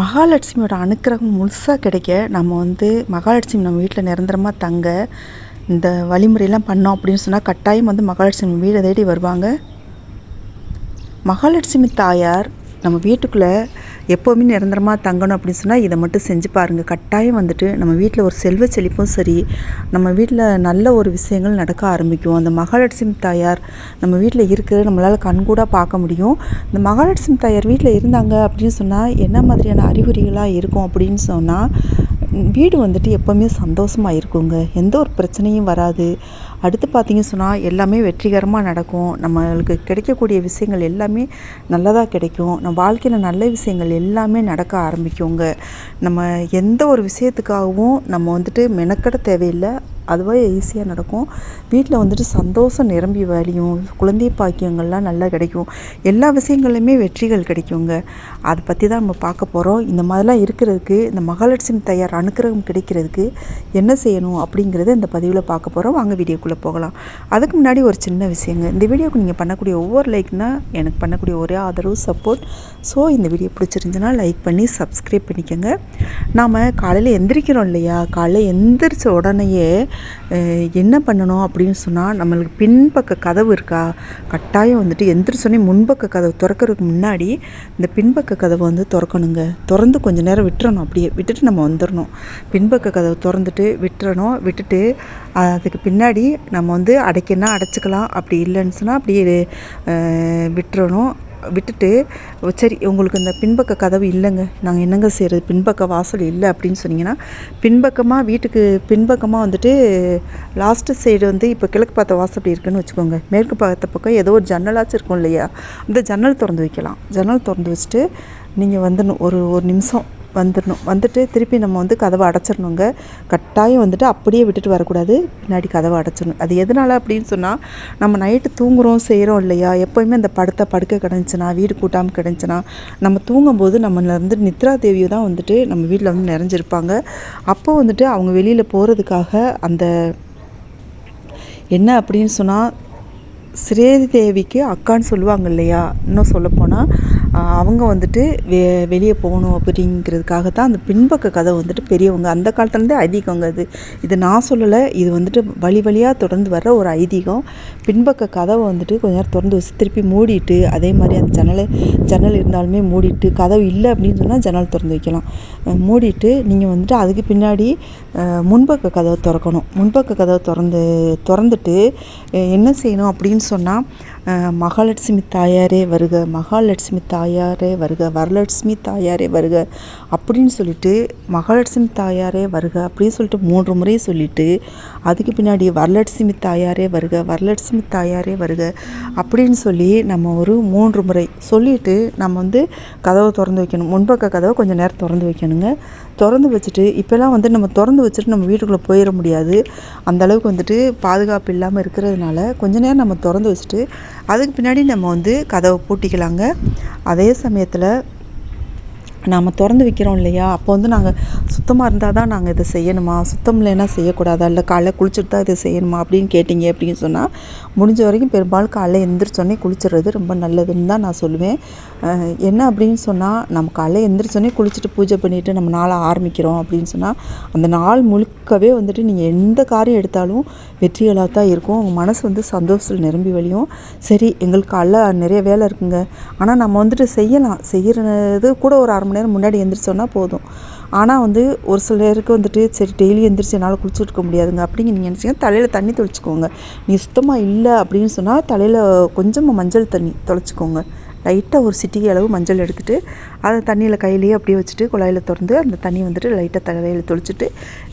மகாலட்சுமியோட அனுக்கிரகம் முழுசாக கிடைக்க நம்ம வந்து மகாலட்சுமி நம்ம வீட்டில் நிரந்தரமாக தங்க இந்த வழிமுறையெல்லாம் பண்ணோம் அப்படின்னு சொன்னால் கட்டாயம் வந்து மகாலட்சுமி வீடை தேடி வருவாங்க. மகாலட்சுமி தாயார் நம்ம வீட்டுக்குள்ளே எப்போவுமே நிரந்தரமாக தங்கணும் அப்படின்னு சொன்னால் இதை மட்டும் செஞ்சு பாருங்கள் கட்டாயம் வந்துட்டு நம்ம வீட்டில் ஒரு செல்வ செழிப்பும் சரி நம்ம வீட்டில் நல்ல ஒரு விஷயங்கள் நடக்க ஆரம்பிக்கும். அந்த மகாலட்சுமி தாயார் நம்ம வீட்டில் இருக்கிற நம்மளால் கண்கூடாக பார்க்க முடியும். இந்த மகாலட்சுமி தாயார் வீட்டில் இருந்தாங்க அப்படின்னு சொன்னால் என்ன மாதிரியான அறிகுறிகளாக இருக்கும் அப்படின்னு சொன்னால் வீடு வந்துட்டு எப்போவுமே சந்தோஷமாக இருக்குங்க. எந்த ஒரு பிரச்சனையும் வராது. அடுத்து பார்த்திங்க சொன்னால் எல்லாமே வெற்றிகரமாக நடக்கும். நம்மளுக்கு கிடைக்கக்கூடிய விஷயங்கள் எல்லாமே நல்லதாக கிடைக்கும். நம்ம வாழ்க்கையில் நல்ல விஷயங்கள் எல்லாமே நடக்க ஆரம்பிக்குங்க. நம்ம எந்த ஒரு விஷயத்துக்காகவும் நம்ம வந்துட்டு மெனக்கட தேவையில்லை. அதுவாக ஈஸியாக நடக்கும். வீட்டில் வந்துட்டு சந்தோஷம் நிரம்பி வழியும் குழந்தை பாக்கியங்கள்லாம் நல்லா கிடைக்கும். எல்லா விஷயங்கள்லையுமே வெற்றிகள் கிடைக்குங்க. அதை பற்றி தான் நம்ம பார்க்க போகிறோம் இந்த மாதிரிலாம் இருக்கிறதுக்கு இந்த மகாலட்சுமி தயார் அனுக்கிரகம் கிடைக்கிறதுக்கு என்ன செய்யணும் அப்படிங்கிறத இந்த பதிவில் பார்க்க போகிறோம் வாங்க வீடியோக்குள்ளே போகலாம். அதுக்கு முன்னாடி ஒரு சின்ன விஷயங்க. இந்த வீடியோக்கு நீங்கள் பண்ணக்கூடிய ஒவ்வொரு லைக்னா எனக்கு பண்ணக்கூடிய ஒரே ஆதரவு சப்போர்ட் ஸோ இந்த வீடியோ பிடிச்சிருந்துச்சுன்னா லைக் பண்ணி சப்ஸ்கிரைப் பண்ணிக்கோங்க. நாம் காலையில் எந்திரிக்கிறோம் இல்லையா? காலையில் எந்திரிச்ச உடனேயே என்ன பண்ணணும் அப்படின்னு சொன்னால் நம்மளுக்கு பின்பக்க கதவு இருக்கா? கட்டாயம் வந்துட்டு எந்திரிச்சோடனே முன்பக்க கதவு திறக்கிறதுக்கு முன்னாடி இந்த பின்பக்க கதவை வந்து திறக்கணுங்க. திறந்து கொஞ்ச நேரம் விட்டுறணும். அப்படியே விட்டுட்டு நம்ம வந்துடணும் பின்பக்க கதவை திறந்துட்டு விட்டுறணும். விட்டுட்டு அதுக்கு பின்னாடி நம்ம வந்து அடைக்கனா அடைச்சிக்கலாம். அப்படி இல்லைன்னு சொன்னால் அப்படியே விட்டுறணும். விட்டுட்டு சரி உங்களுக்கு இந்த பின்பக்க கதவு இல்லைங்க. நாங்கள் என்னங்க செய்கிறது பின்பக்க வாசல் இல்லை அப்படின்னு சொன்னீங்கன்னா பின்பக்கமாக வீட்டுக்கு பின்பக்கமாக வந்துட்டு லாஸ்ட்டு சைடு வந்து இப்போ கிழக்கு பார்த்த வாசல் அப்படி இருக்குன்னு வச்சுக்கோங்க. மேற்கு பார்த்த பக்கம் ஏதோ ஒரு ஜன்னலாச்சும் இருக்கும் இல்லையா? அந்த ஜன்னல் திறந்து வைக்கலாம். ஜன்னல் திறந்து வச்சுட்டு நீங்கள் வந்துடணும். ஒரு ஒரு நிமிஷம். வந்துடணும். வந்துட்டு திருப்பி நம்ம வந்து கதவை அடைச்சிடணுங்க. கட்டாயம் வந்துட்டு அப்படியே விட்டுட்டு வரக்கூடாது. பின்னாடி கதவை அடைச்சிடணும். அது எதனால் அப்படின்னு சொன்னால் நம்ம நைட்டு தூங்குறோம் செய்கிறோம் இல்லையா? எப்போயுமே அந்த படுத்த படுக்க கிடந்துச்சுன்னா வீடு கூட்டாமல் கிடந்துச்சுன்னா நம்ம தூங்கும்போது நம்மள வந்து நித்ரா தேவியை தான் வந்துட்டு நம்ம வீட்டில் வந்து நிறைஞ்சிருப்பாங்க. அப்போ வந்துட்டு அவங்க வெளியில் போகிறதுக்காக அந்த என்ன அப்படின்னு சொன்னால் ஸ்ரேதி தேவிக்கு அக்கான்னு சொல்லுவாங்க இல்லையா? இன்னும் சொல்லப்போனால் அவங்க வந்துட்டு வெ வெளியே போகணும் அப்படிங்கிறதுக்காக தான் அந்த பின்பக்க கதை வந்துட்டு பெரியவங்க அந்த காலத்துலேருந்தே ஐதீகங்க அது. இது நான் சொல்லலை இது வந்துட்டு வழி வழியாக தொடர்ந்து வர்ற ஒரு ஐதீகம். பின்பக்க கதவை வந்துட்டு கொஞ்ச நேரம் திறந்து வச்சு திருப்பி மூடிட்டு அதே மாதிரி அந்த ஜன்னலை ஜன்னல் இருந்தாலுமே மூடிட்டு கதவு இல்லை அப்படின்னு சொன்னால் ஜன்னல் திறந்து வைக்கலாம். மூடிட்டு நீங்கள் வந்துட்டு அதுக்கு பின்னாடி முன்பக்க கதவை திறக்கணும். முன்பக்க கதவை திறந்து திறந்துட்டு என்ன செய்யணும் அப்படின்னு சொன்னால் மகாலட்சுமி தாயாரே வருக மகாலட்சுமி தாயாரே வருக வரலட்சுமி தாயாரே வருக. அப்படின்னு சொல்லிட்டு மகாலட்சுமி தாயாரே வருக அப்படின்னு சொல்லிட்டு மூன்று முறை சொல்லிவிட்டு அதுக்கு பின்னாடி வரலட்சுமி தாயாரே வருக வரலட்சுமி தாயாரே வருக அப்படின்னு சொல்லி நம்ம ஒரு மூன்று முறை சொல்லிவிட்டு நம்ம வந்து கதவை திறந்து வைக்கணும். முன்பக்க கதவை கொஞ்சம் நேரம் திறந்து வைக்கணுங்க. திறந்து வச்சுட்டு இப்போல்லாம் வந்து நம்ம திறந்து வச்சுட்டு நம்ம வீட்டுக்குள்ளே போயிட முடியாது. அந்த அளவுக்கு வந்துட்டு பாதுகாப்பு இல்லாமல் இருக்கிறதுனால கொஞ்ச நேரம் நம்ம திறந்து வச்சுட்டு அதுக்கு பின்னாடி நம்ம வந்து கதவை பூட்டிக்கலாங்க. அதே சமயத்தில் நாம் திறந்து வைக்கிறோம் இல்லையா? அப்போ வந்து நாங்கள் சுத்தமாக இருந்தால் தான் நாங்கள் இதை செய்யணுமா? சுத்தம் இல்லைன்னா செய்யக்கூடாதா? இல்லை காலைல குளிச்சுட்டு தான் இதை செய்யணுமா? அப்படின்னு கேட்டிங்க அப்படின்னு சொன்னால் முடிஞ்ச வரைக்கும் பெரும்பாலும் காலைல எந்திரிச்சோடனே குளிச்சுறது ரொம்ப நல்லதுன்னு தான் நான் சொல்லுவேன். என்ன அப்படின்னு சொன்னால் நம்ம காலைல எந்திரிச்சோடனே குளிச்சுட்டு பூஜை பண்ணிவிட்டு நம்ம நாளை ஆரம்பிக்கிறோம் அப்படின்னு சொன்னால் அந்த நாள் முழுக்கவே வந்துட்டு நீங்கள் எந்த காரியம் எடுத்தாலும் வெற்றிகளாக தான் இருக்கும். உங்கள் மனசு வந்து சந்தோஷத்தில் நிரம்பி வழியும். சரி எங்களுக்கு காலைல நிறைய வேலை இருக்குங்க. ஆனால் நம்ம வந்துட்டு செய்யலாம். செய்கிறது கூட ஒரு அரை மணி நேரம் முன்னாடி எந்திரிச்சோன்னா போதும். ஆனால் வந்து ஒரு சிலருக்கு வந்துட்டு சரி டெய்லி எந்திரிச்சு என்னால் குளிச்சுட்டு இருக்க முடியாதுங்க அப்படிங்க நீங்கள் நினச்சிங்க தலையில் தண்ணி தொளிச்சிக்கோங்க. நீ சுத்தமாக இல்லை அப்படின்னு சொன்னால் தலையில் கொஞ்சமாக மஞ்சள் தண்ணி தொளிச்சுக்கோங்க. லைட்டாக ஒரு சிட்டிகை அளவு மஞ்சள் எடுத்துகிட்டு அதை தண்ணியில் கையிலேயே அப்படியே வச்சுட்டு குழாயில் திறந்து அந்த தண்ணி வந்துட்டு லைட்டாக தலையில் தொளிச்சுட்டு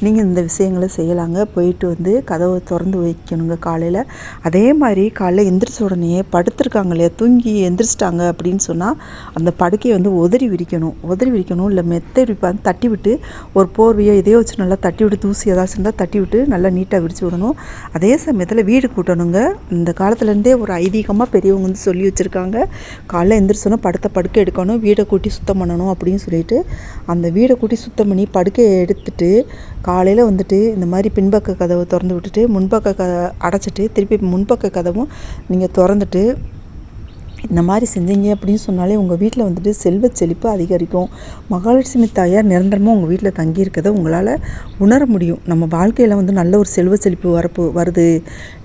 நீங்கள் இந்த விஷயங்களை செய்யலாங்க. போயிட்டு வந்து கதவை திறந்து வைக்கணுங்க காலையில். அதே மாதிரி காலையில் எந்திரிச்ச உடனே படுத்திருக்காங்க இல்லையா? தூங்கி எந்திரிச்சிட்டாங்க அப்படின்னு சொன்னால் அந்த படுக்கையை வந்து உதறி விரிக்கணும். உதறி விரிக்கணும் இல்லை மெத்தை விரிப்பாங்க தட்டி விட்டு ஒரு போர்வையோ இதையோ வச்சு நல்லா தட்டி விட்டு தூசி ஏதாச்சும் இருந்தால் தட்டி விட்டு நல்லா நீட்டாக விரித்து விடணும். அதே சமயத்தில் வீடு கூட்டணுங்க. இந்த காலத்துலேருந்தே ஒரு ஐதீகமாக பெரியவங்க வந்து சொல்லி வச்சுருக்காங்க. காலைல எந்திரிச்சோன்னா படுத்த படுக்கை எடுக்கணும் வீடை கூட்டி சுத்தம் பண்ணணும் அப்படின்னு சொல்லிட்டு அந்த வீடை கூட்டி சுத்தம் பண்ணி படுக்கையை எடுத்துட்டு காலையில் வந்துட்டு இந்த மாதிரி பின்பக்க கதவை திறந்து விட்டுட்டு முன்பக்க க அடைச்சிட்டு திருப்பி முன்பக்க கதவும் நீங்கள் திறந்துட்டு இந்த மாதிரி செஞ்சீங்க அப்படின்னு சொன்னாலே உங்கள் வீட்டில் வந்துட்டு செல்வ செழிப்பு அதிகரிக்கும். மகாலட்சுமி தாயார் நிரந்தரமாக உங்கள் வீட்டில் தங்கியிருக்கதை உங்களால் உணர முடியும். நம்ம வாழ்க்கையில் வந்து நல்ல ஒரு செல்வ செழிப்பு வரப்பு வருது.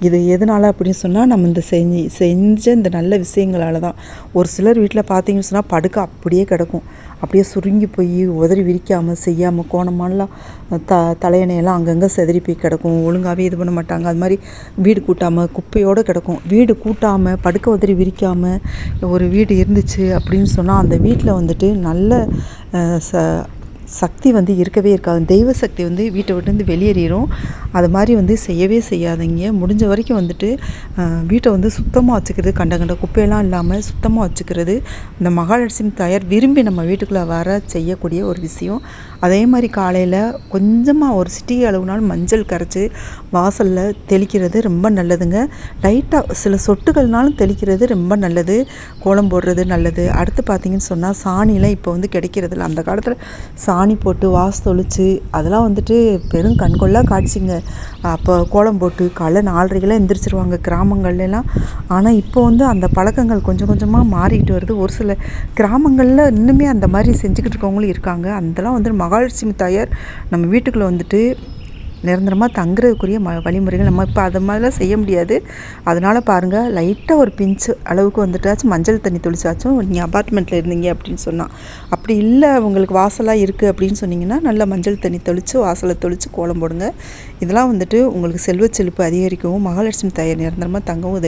இது எதனால் அப்படின்னு சொன்னால் நம்ம இந்த செஞ்சு செஞ்ச இந்த நல்ல விஷயங்களால தான் ஒரு சிலர் வீட்டில் பார்த்தீங்கன்னு சொன்னால் படுக்க அப்படியே கிடக்கும். அப்படியே சுருங்கி போய் உதறி விரிக்காமல் செய்யாமல் கோணமானலாம் த தலையணையெல்லாம் அங்கங்கே செதறி போய் கிடக்கும். ஒழுங்காகவே இது பண்ண மாட்டாங்க. அது மாதிரி வீடு கூட்டாமல் குப்பையோடு கிடக்கும். வீடு கூட்டாமல் படுக்க உதறி விரிக்காமல் ஒரு வீடு இருந்துச்சு அப்படின்னு சொன்னால் அந்த வீட்டில் வந்துட்டு நல்ல ச சக்தி வந்து இருக்கவே இருக்காது. தெய்வ சக்தி வந்து வீட்டை விட்டு வெளியேறிடும் அது மாதிரி வந்து செய்யவே செய்யாதீங்க. முடிஞ்ச வரைக்கும் வந்துட்டு வீட்டை வந்து சுத்தமாக வச்சுக்கிறது கண்ட கண்ட குப்பையெல்லாம் இல்லாமல் சுத்தமாக வச்சுக்கிறது இந்த மகாலட்சுமி தாயார் விரும்பி நம்ம வீட்டுக்குள்ளே வர செய்யக்கூடிய ஒரு விஷயம். அதே மாதிரி காலையில் கொஞ்சமாக ஒரு சிட்டி அளவுனாலும் மஞ்சள் கரைச்சி வாசலில் தெளிக்கிறது ரொம்ப நல்லதுங்க. லைட்டாக சில சொட்டுகள்னாலும் தெளிக்கிறது ரொம்ப நல்லது. கோலம் போடுறது நல்லது. அடுத்து பார்த்தீங்கன்னு சொன்னால் சாணிலாம் இப்போ வந்து கிடைக்கிறதில்ல. அந்த காலத்தில் சாணி போட்டு வாசு தொளித்து அதெல்லாம் வந்துட்டு பெரும் கண்கொள்ளாக காட்சிங்க. அப்போ கோலம் போட்டு காலைல நாலரைக்கெல்லாம் எந்திரிச்சிருவாங்க கிராமங்கள்லாம் ஆனால் இப்போ வந்து அந்த பழக்கங்கள் கொஞ்சம் கொஞ்சமாக மாறிட்டு வருது. ஒரு சில கிராமங்களில் இன்னுமே அந்த மாதிரி செஞ்சுக்கிட்டு இருக்கவங்களும் இருக்காங்க. அதெல்லாம் வந்து மகாலட்சுமி தாயார் நம்ம வீட்டுக்குள்ளே வந்துட்டு நிரந்தரமாக தங்குறதுக்குரிய ம வழிமுறைகள் நம்ம இப்போ அது மாதிரிலாம் செய்ய முடியாது. அதனால் பாருங்கள் லைட்டாக ஒரு பிஞ்சு அளவுக்கு வந்துட்டாச்சும் மஞ்சள் தண்ணி தொளிச்சாச்சும் நீங்கள் அப்பார்ட்மெண்ட்டில் இருந்தீங்க அப்படின்னு சொன்னால் அப்படி இல்லை உங்களுக்கு வாசலாக இருக்குது அப்படின்னு சொன்னிங்கன்னா நல்லா மஞ்சள் தண்ணி தெளித்து வாசலை தெளித்து கோலம் போடுங்க. இதெல்லாம் வந்துட்டு உங்களுக்கு செல்வ செழிப்பு அதிகரிக்கவும் மகாலட்சுமி தாயை நிரந்தரமாக தங்கவும்